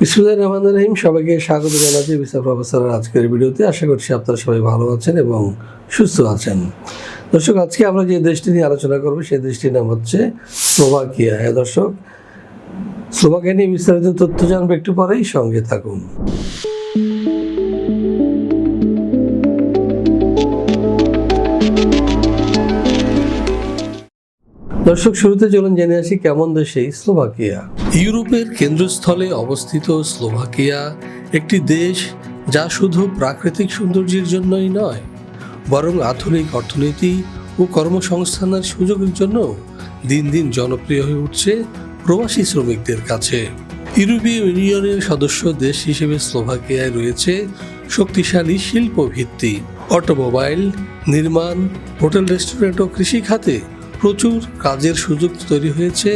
বিসমুল্লাহ রহমান রহিম, সবাইকে স্বাগত জানাচ্ছি বিসা প্রফেসরের আজকের ভিডিওতে। আশা করছি আপনারা সবাই ভালো আছেন এবং সুস্থ আছেন। দর্শক, আজকে আমরা যে দেশটি নিয়ে আলোচনা করব, সেই দেশটির নাম হচ্ছে স্লোভাকিয়া। হ্যাঁ দর্শক, স্লোভাকিয়া নিয়ে বিস্তারিত তথ্য জানবে একটু পরেই, সঙ্গে থাকুন। দর্শক, শুরুতে চলুন জেনে আসি কেমন দেশে স্লোভাকিয়া। ইউরোপের কেন্দ্রস্থলে অবস্থিত স্লোভাকিয়া একটি দেশ যা শুধু প্রাকৃতিক সৌন্দর্যের জন্যই নয়, বরং আধুনিক অর্থনীতি ও কর্মসংস্থানের সুযোগের জন্য দিন দিন জনপ্রিয় হয়ে উঠছে প্রবাসী শ্রমিকদের কাছে। ইউরোপীয় ইউনিয়নের সদস্য দেশ হিসেবে স্লোভাকিয়ায় রয়েছে শক্তিশালী শিল্প ভিত্তি অটোমোবাইল, নির্মাণ, হোটেল, রেস্টুরেন্ট ও কৃষি খাতে প্রচুর কাজের সুযোগ তৈরি হয়েছে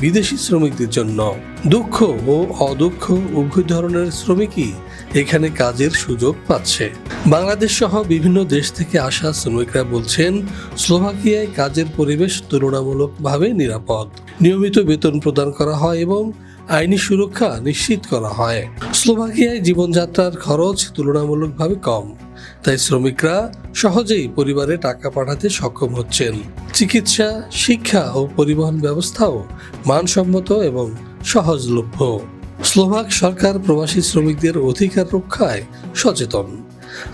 বিদেশি শ্রমিকদের জন্য। দক্ষ ও অদক্ষ উভয় ধরনের শ্রমিকই এখানে কাজের সুযোগ পাচ্ছে। বাংলাদেশ সহ বিভিন্ন দেশ থেকে আসা শ্রমিকরা বলছেন, স্লোভাকিয়ায় কাজের পরিবেশ তুলনামূলকভাবে নিরাপদ। নিয়মিত বেতন প্রদান করা হয় এবং আইনি সুরক্ষা নিশ্চিত করা হয়। স্লোভাকিয়ায় জীবনযাত্রার খরচ তুলনামূলকভাবে কম। তাই শ্রমিকরা সহজেই পরিবারে টাকা পাঠাতে সক্ষম হচ্ছেন। চিকিৎসা, শিক্ষা ও পরিবহন ব্যবস্থাও মানসম্মত এবং সহজলভ্য। স্লোভাক সরকার প্রবাসী শ্রমিকদের অধিকার রক্ষায় সচেতন।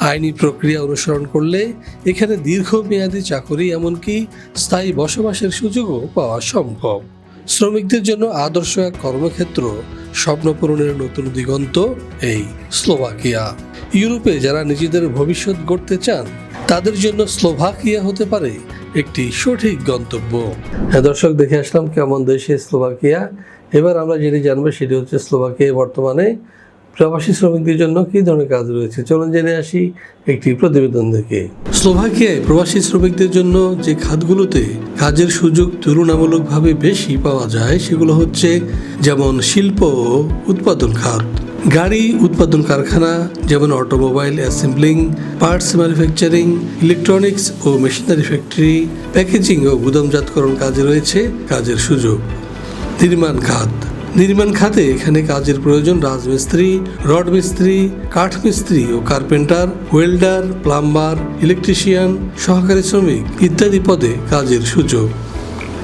আইনি প্রক্রিয়া অনুসরণ করলে এখানে দীর্ঘমেয়াদী চাকরি এমনকি স্থায়ী বসবাসের সুযোগও পাওয়া সম্ভব। শ্রমিকদের জন্য আদর্শ এক কর্মক্ষেত্র স্বপ্নপূরণের নতুন দিগন্ত এই স্লোভাকিয়া। ইউরোপে যারা নিজেদের ভবিষ্যৎ গড়তে চান তাদের জন্য স্লোভাকিয়া হতে পারে একটি সঠিক গন্তব্য। হ্যাঁ দর্শক, দেখে আসলাম কেমন দেশে স্লোভাকিয়া। এবার আমরা যেটি জানব সেটি হচ্ছে স্লোভাকিয়া বর্তমানে প্রবাসী শ্রমিকদের জন্য কী ধরনের কাজ রয়েছে। চলুন জেনে আসি একটি প্রতিবেদন থেকে স্লোভাকিয়ায় প্রবাসী শ্রমিকদের জন্য যে খাতগুলোতে কাজের সুযোগ তুলনামূলকভাবে বেশি পাওয়া যায়, সেগুলো হচ্ছে যেমন শিল্প ও উৎপাদন খাত। গাড়ি, উৎপাদন কারখানা, যেমন automobile assembling, parts manufacturing, electronics ও মেশিনারি ফ্যাক্টরি, প্যাকেজিং ও গুদামজাতকরণ কাজে রয়েছে কাজের সুযোগ। নির্মাণ খাত। নির্মাণ খাতে এখানে কাজের প্রয়োজন রাজমিস্ত্রি রড মিস্ত্রি কাঠ মিস্ত্রি ও কার্পেন্টার, ওয়েল্ডার, প্লাম্বার, ইলেকট্রিশিয়ান, সহকারী শ্রমিক ইত্যাদি পদে কাজের সুযোগ।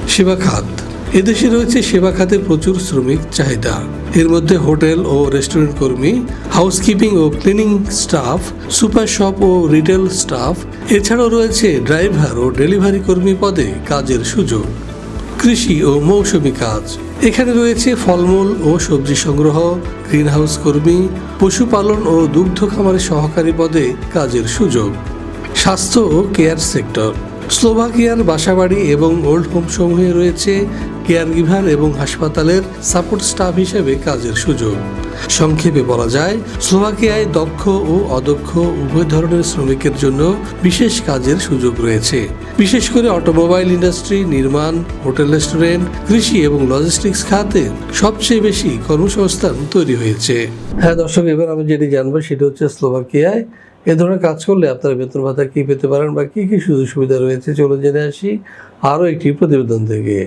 সেবা খাত। এদেশে রয়েছে সেবা খাতে প্রচুর শ্রমিক চাহিদা। এর মধ্যে হোটেল ও রেস্টুরেন্ট কর্মী হাউসকিপিং ও ক্লিনিং স্টাফ সুপার শপ ও রিটেল স্টাফ এছাড়াও রয়েছে ড্রাইভার ও ডেলিভারি কর্মী পদে কাজের সুযোগ। কৃষি ও মৌসুমি কাজ। এখানে রয়েছে ফলমূল ও সবজি সংগ্রহ গ্রিনহাউস কর্মী, পশুপালন ও দুগ্ধ খামারের সহকারী পদে কাজের সুযোগ। স্বাস্থ্য ও কেয়ার সেক্টর স্লোভাকিয়ার বাসাবাড়ি এবং ওল্ড হোম সমূহে রয়েছে কেয়ার গিভার এবং হাসপাতালের সাপোর্ট স্টাফ হিসেবে কাজের সুযোগ। সংক্ষেপে বলা যায়, স্লোভাকিয়ায় দক্ষ ও অদক্ষ উভয় ধরনের শ্রমিকের জন্য বিশেষ কাজের সুযোগ রয়েছে। বিশেষ করে অটোমোবাইল ইন্ডাস্ট্রি, নির্মাণ, হোটেল রেস্টুরেন্ট, কৃষি এবং লজিস্টিক্স খাতে সবচেয়ে বেশি কর্মসংস্থান তৈরি হয়েছে। হ্যাঁ দর্শক, এবার আমি যেটি জানব সেটি হচ্ছে স্লোভাকিয়ায় এ ধরনের কাজ করলে আপনারা বেতন ভাতা কী পেতে পারেন বা কী কী সুযোগ সুবিধা রয়েছে? চলে জেনে আসি আরও একটি প্রতিবেদন থেকে।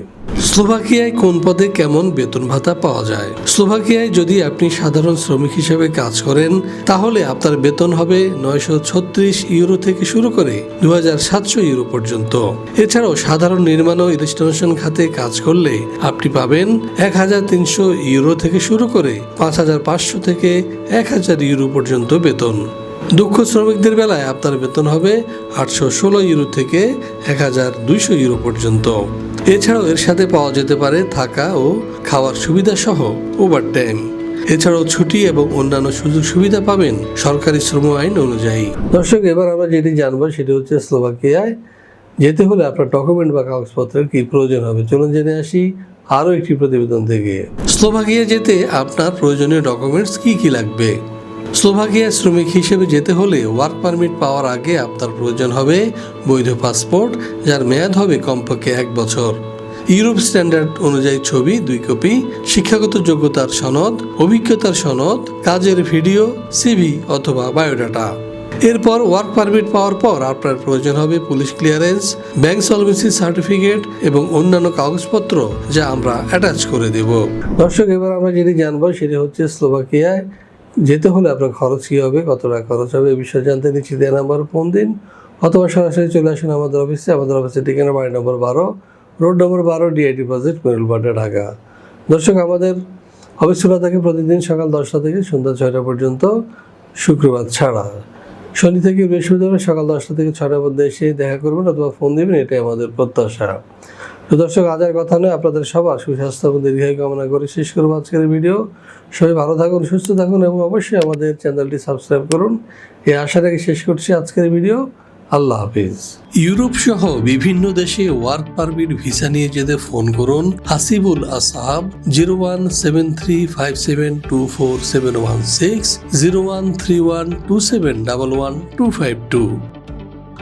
স্লোভাকিয়ায় কোন পদে কেমন বেতন ভাতা পাওয়া যায়? স্লোভাকিয়ায় যদি আপনি সাধারণ শ্রমিক হিসেবে কাজ করেন, তাহলে আপনার বেতন হবে নয়শো ছত্রিশ ইউরো থেকে শুরু করে দু সাতশো ইউরো পর্যন্ত। এছাড়াও সাধারণ নির্মাণ ও ইনস্টলেশন খাতে কাজ করলে আপনি পাবেন এক হাজার তিনশো ইউরো থেকে শুরু করে পাঁচ হাজার পাঁচশো থেকে এক হাজার ইউরো পর্যন্ত বেতন। দুঃখ শ্রমিকদের বেলায় আপনার বেতন হবে আটশো ষোলো ইউরো থেকে এক হাজার দুইশো ইউরো পর্যন্ত। এছাড়াও এর সাথে পাওয়া যেতে পারে থাকা ও খাওয়ার সুবিধা সহ ওভার টাইম এছাড়াও ছুটি এবং অন্যান্য সুযোগ সুবিধা পাবেন সরকারি শ্রম আইন অনুযায়ী। দর্শক, এবার আমরা যেটি জানব সেটি হচ্ছে স্লোভাকিয়ায়। যেতে হলে আপনার ডকুমেন্ট বা কাগজপত্রের কি প্রয়োজন হবে? চলুন জেনে আসি আরও একটি প্রতিবেদন থেকে। স্লোভাকিয়া যেতে আপনার প্রয়োজনীয় ডকুমেন্টস কি কি লাগবে? স্লোভাকিয়া শ্রমিক হিসেবে যেতে হলে ওয়ার্ক পারমিট পাওয়ার আগে আপনার প্রয়োজন হবে বৈধ পাসপোর্ট, যার মেয়াদ হবে কমপক্ষে এক বছর। ইউরোপ স্ট্যান্ডার্ড অনুযায়ী ছবি, দুই কপি, শিক্ষাগত যোগ্যতার সনদ, অভিজ্ঞতার সনদ, কাজের ভিডিও, সিভি অথবা বায়োডাটা। এরপর ওয়ার্ক পারমিট পাওয়ার পর আপনার প্রয়োজন হবে police clearance, bank solvency certificate এবং অন্যান্য কাগজপত্র যা আমরা অ্যাটাচ করে দেব। দর্শক, এবার আমরা যেটি জানব সেটি হচ্ছে স্লোভাকিয়ায় যেতে হলে আপনার খরচ কী হবে, কত টাকা খরচ হবে এই বিষয়ে জানতে নিচ্ছি দেওয়া নাম্বার ফোন দিন। অথবা সরাসরি চলে আসুন আমাদের অফিসে আমাদের অফিসের ঠিকানা বাড়ি নম্বর বারো, রোড নম্বর বারো ডিআইটি প্রজেক্ট মেরুলবাটা ঢাকা। দর্শক, আমাদের অফিস খোলা থাকে প্রতিদিন সকাল দশটা থেকে সন্ধ্যা ছয়টা পর্যন্ত, শুক্রবার ছাড়া। শনি থেকে বৃহস্পতিবার সকাল দশটা থেকে ছটার মধ্যে এসে দেখা করবেন অথবা ফোন দেবেন, এটাই আমাদের প্রত্যাশা। তো দর্শক, আজ আর কথা নয়। আপনাদের সবার সুস্বাস্থ্য এবং দীর্ঘায়ু কামনা করে শেষ করব আজকের ভিডিও। সবাই ভালো থাকুন, সুস্থ থাকুন এবং অবশ্যই আমাদের চ্যানেলটি সাবস্ক্রাইব করুন। এই আশা রেখে শেষ করছি আজকের ভিডিও। আল্লাহ হাফিজ। ইউরোপ সহ বিভিন্ন দেশে ওয়ার্ক পারমিট ভিসা নিয়ে যেতে ফোন করুন Hasibul Asahab, zero one seven three five seven two four seven one six, zero one three one two seven double one two five two.